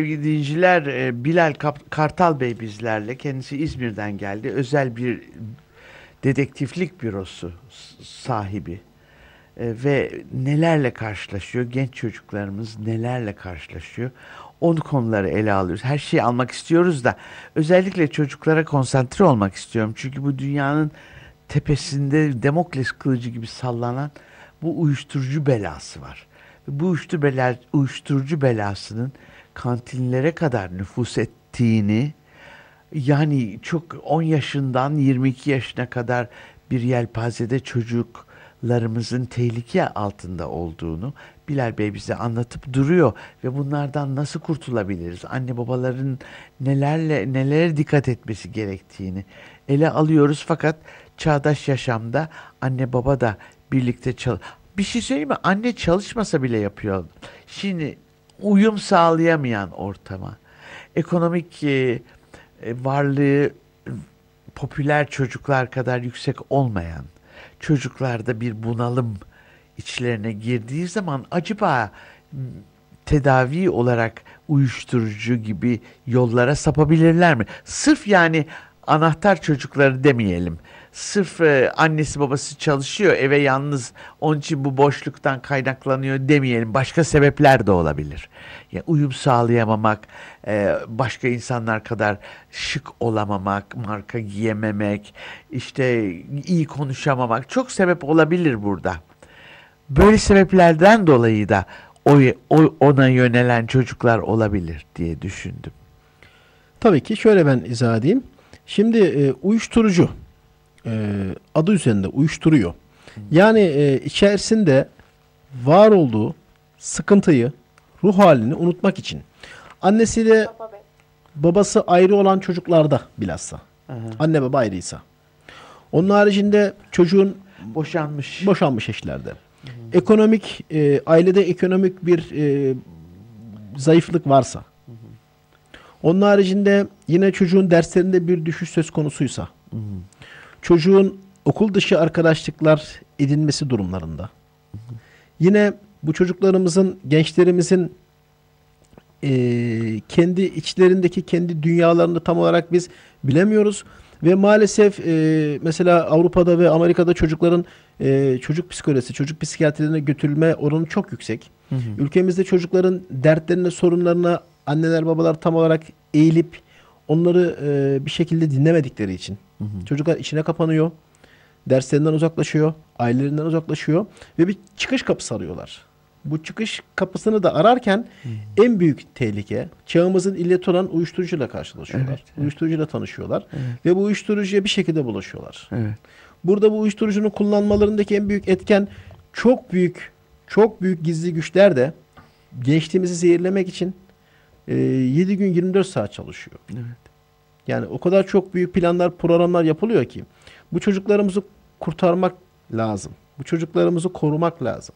Sevgili dinleyiciler, e, Bilal Kartal Bey bizlerle. Kendisi İzmir'den geldi. Özel bir dedektiflik bürosu sahibi. E, ve nelerle karşılaşıyor, genç çocuklarımız nelerle karşılaşıyor. Onu konuları ele alıyoruz. Her şeyi almak istiyoruz da özellikle çocuklara konsantre olmak istiyorum. Çünkü bu dünyanın tepesinde Demokles kılıcı gibi sallanan bu uyuşturucu belası var. Bu uyuşturucu belasının kantinlere kadar nüfus ettiğini yani çok 10 yaşından 22 yaşına kadar bir yelpazede çocuklarımızın tehlike altında olduğunu Bilal Bey bize anlatıp duruyor ve bunlardan nasıl kurtulabiliriz? Anne babaların nelerle nelere dikkat etmesi gerektiğini ele alıyoruz fakat çağdaş yaşamda anne baba da birlikte çal bir şey söyleyeyim mi? Anne çalışmasa bile yapıyor. Şimdi uyum sağlayamayan ortama, ekonomik e, e, varlığı popüler çocuklar kadar yüksek olmayan çocuklarda bir bunalım içlerine girdiği zaman acaba tedavi olarak uyuşturucu gibi yollara sapabilirler mi? Sırf yani anahtar çocukları demeyelim sırf e, annesi babası çalışıyor eve yalnız onun için bu boşluktan kaynaklanıyor demeyelim. Başka sebepler de olabilir. Yani uyum sağlayamamak, e, başka insanlar kadar şık olamamak, marka giyememek, işte iyi konuşamamak çok sebep olabilir burada. Böyle sebeplerden dolayı da o, o ona yönelen çocuklar olabilir diye düşündüm. Tabii ki şöyle ben izah edeyim. Şimdi e, uyuşturucu e, adı üzerinde uyuşturuyor. Yani e, içerisinde var olduğu sıkıntıyı, ruh halini unutmak için. Annesiyle babası ayrı olan çocuklarda bilhassa. Aha. Anne baba ayrıysa. Onun haricinde çocuğun boşanmış boşanmış eşlerde. Hı hı. Ekonomik e, ailede ekonomik bir e, zayıflık varsa. Hı hı. Onun haricinde yine çocuğun derslerinde bir düşüş söz konusuysa. Hı hı çocuğun okul dışı arkadaşlıklar edinmesi durumlarında. Yine bu çocuklarımızın, gençlerimizin e, kendi içlerindeki kendi dünyalarını tam olarak biz bilemiyoruz. Ve maalesef e, mesela Avrupa'da ve Amerika'da çocukların e, çocuk psikolojisi, çocuk psikiyatrilerine götürülme oranı çok yüksek. Hı hı. Ülkemizde çocukların dertlerine, sorunlarına anneler babalar tam olarak eğilip onları e, bir şekilde dinlemedikleri için hı hı. çocuklar içine kapanıyor. Derslerinden uzaklaşıyor, ailelerinden uzaklaşıyor ve bir çıkış kapısı arıyorlar. Bu çıkış kapısını da ararken hı. en büyük tehlike çağımızın illeti olan uyuşturucuyla karşılaşıyorlar. Evet, evet. Uyuşturucuyla tanışıyorlar evet. ve bu uyuşturucuya bir şekilde bulaşıyorlar. Evet. Burada bu uyuşturucunun kullanmalarındaki en büyük etken çok büyük, çok büyük gizli güçler de gençliğimizi zehirlemek için e, 7 gün 24 saat çalışıyor. Evet. Yani o kadar çok büyük planlar, programlar yapılıyor ki bu çocuklarımızı kurtarmak lazım. Bu çocuklarımızı korumak lazım.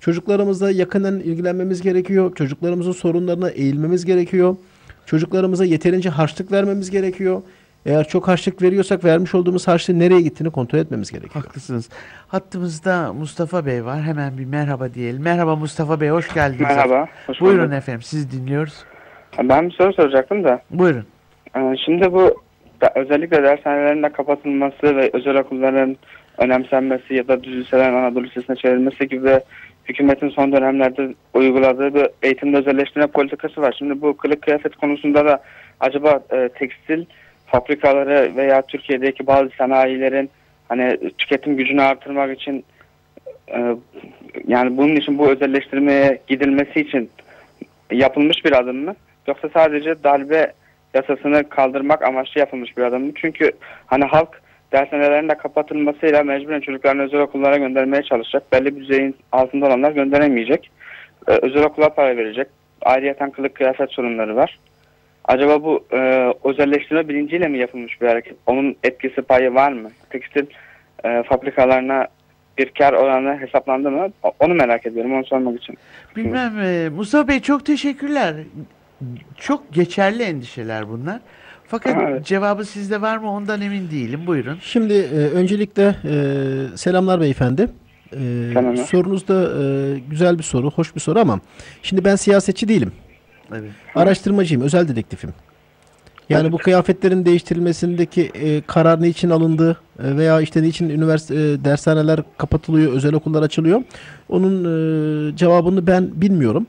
Çocuklarımızla yakından ilgilenmemiz gerekiyor. Çocuklarımızın sorunlarına eğilmemiz gerekiyor. Çocuklarımıza yeterince harçlık vermemiz gerekiyor. Eğer çok harçlık veriyorsak vermiş olduğumuz harçlığın nereye gittiğini kontrol etmemiz gerekiyor. Haklısınız. Hattımızda Mustafa Bey var. Hemen bir merhaba diyelim. Merhaba Mustafa Bey, hoş geldiniz. Merhaba. Hoş Buyurun efendim, sizi dinliyoruz. Ben bir soru soracaktım da. Buyurun. Ee, şimdi bu özellikle dershanelerin de kapatılması ve özel okulların önemsenmesi ya da düz liseler Anadolu Lisesi'ne çevrilmesi gibi hükümetin son dönemlerde uyguladığı bir eğitimde özelleştirme politikası var. Şimdi bu kılık kıyafet konusunda da acaba e, tekstil fabrikaları veya Türkiye'deki bazı sanayilerin hani tüketim gücünü artırmak için e, yani bunun için bu özelleştirmeye gidilmesi için yapılmış bir adım mı? Yoksa sadece darbe yasasını kaldırmak amaçlı yapılmış bir adım mı? Çünkü hani halk dershanelerin de kapatılmasıyla mecburen çocuklarını özel okullara göndermeye çalışacak. Belli bir düzeyin altında olanlar gönderemeyecek. Ee, özel okula para verecek. Ayrıyeten kılık kıyafet sorunları var. Acaba bu e, özelleştirme bilinciyle mi yapılmış bir hareket? Onun etkisi payı var mı? Tekstil e, fabrikalarına bir kar oranı hesaplandı mı? Onu merak ediyorum. Onu sormak için. Bilmem. E, Mustafa Bey çok teşekkürler. Çok geçerli endişeler bunlar. Fakat evet. cevabı sizde var mı ondan emin değilim. Buyurun. Şimdi e, öncelikle e, selamlar beyefendi. E, sorunuz da e, güzel bir soru, hoş bir soru ama şimdi ben siyasetçi değilim. Evet. Araştırmacıyım, özel dedektifim. Yani bu kıyafetlerin değiştirilmesindeki e, karar niçin alındı e, veya işte niçin üniversite e, dershaneler kapatılıyor, özel okullar açılıyor. Onun e, cevabını ben bilmiyorum.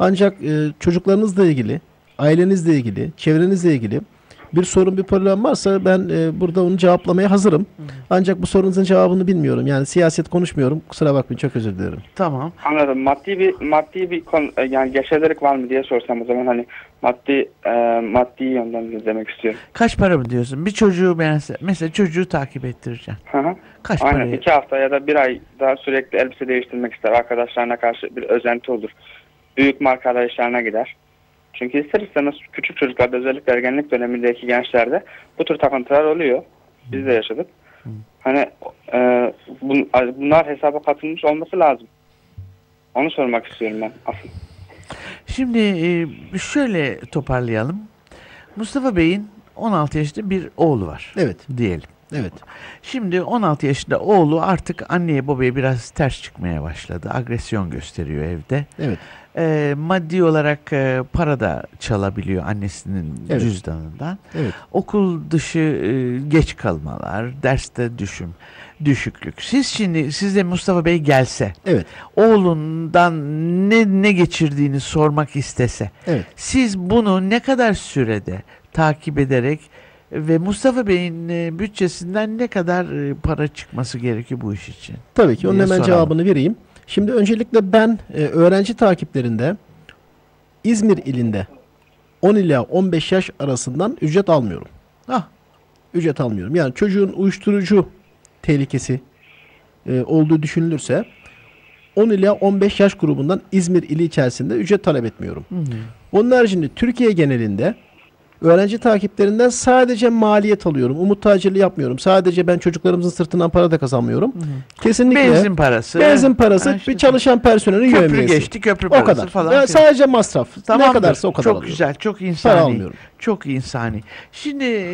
Ancak e, çocuklarınızla ilgili, ailenizle ilgili, çevrenizle ilgili bir sorun, bir problem varsa ben e, burada onu cevaplamaya hazırım. Ancak bu sorunuzun cevabını bilmiyorum. Yani siyaset konuşmuyorum. Kusura bakmayın çok özür dilerim. Tamam. Anladım. Maddi bir maddi bir konu e, yani geçerlilik var mı diye sorsam o zaman hani maddi e, maddi yönden demek istiyorum. Kaç para mı diyorsun? Bir çocuğu mesela, mesela çocuğu takip ettireceksin. Hı hı. Kaç Aynen. paraya? iki hafta ya da bir ay daha sürekli elbise değiştirmek ister. Arkadaşlarına karşı bir özenti olur. Büyük marka arayışlarına gider. Çünkü ister istemez küçük çocuklarda özellikle ergenlik dönemindeki gençlerde bu tür takıntılar oluyor. Biz de yaşadık. Hani e, bun- bunlar hesaba katılmış olması lazım. Onu sormak istiyorum ben aslında. Şimdi e, şöyle toparlayalım. Mustafa Bey'in 16 yaşında bir oğlu var Evet, diyelim. Evet. Şimdi 16 yaşında oğlu artık anneye babaya biraz ters çıkmaya başladı. Agresyon gösteriyor evde. Evet. E, maddi olarak e, para da çalabiliyor annesinin Evet. cüzdanından. Evet. Okul dışı e, geç kalmalar, derste düşüm, düşüklük. Siz şimdi size Mustafa Bey gelse, Evet. oğlundan ne ne geçirdiğini sormak istese, Evet. siz bunu ne kadar sürede takip ederek ve Mustafa Bey'in e, bütçesinden ne kadar e, para çıkması gerekiyor bu iş için? Tabii ki onun hemen soralım. cevabını vereyim. Şimdi öncelikle ben e, öğrenci takiplerinde İzmir ilinde 10 ila 15 yaş arasından ücret almıyorum. Ah, Ücret almıyorum. Yani çocuğun uyuşturucu tehlikesi e, olduğu düşünülürse 10 ila 15 yaş grubundan İzmir ili içerisinde ücret talep etmiyorum. Onun haricinde Türkiye genelinde öğrenci takiplerinden sadece maliyet alıyorum. Umut tacirliği yapmıyorum. Sadece ben çocuklarımızın sırtından para da kazanmıyorum. Kesinlikle benzin parası. Benzin parası işte bir çalışan personelin köprü yövmiyesi. geçti, köprü O parası kadar. falan. Yani sadece masraf. Ne Tamamdır. kadarsa o kadar Çok alıyorum. güzel, çok Para insani. almıyorum. Çok insani. Şimdi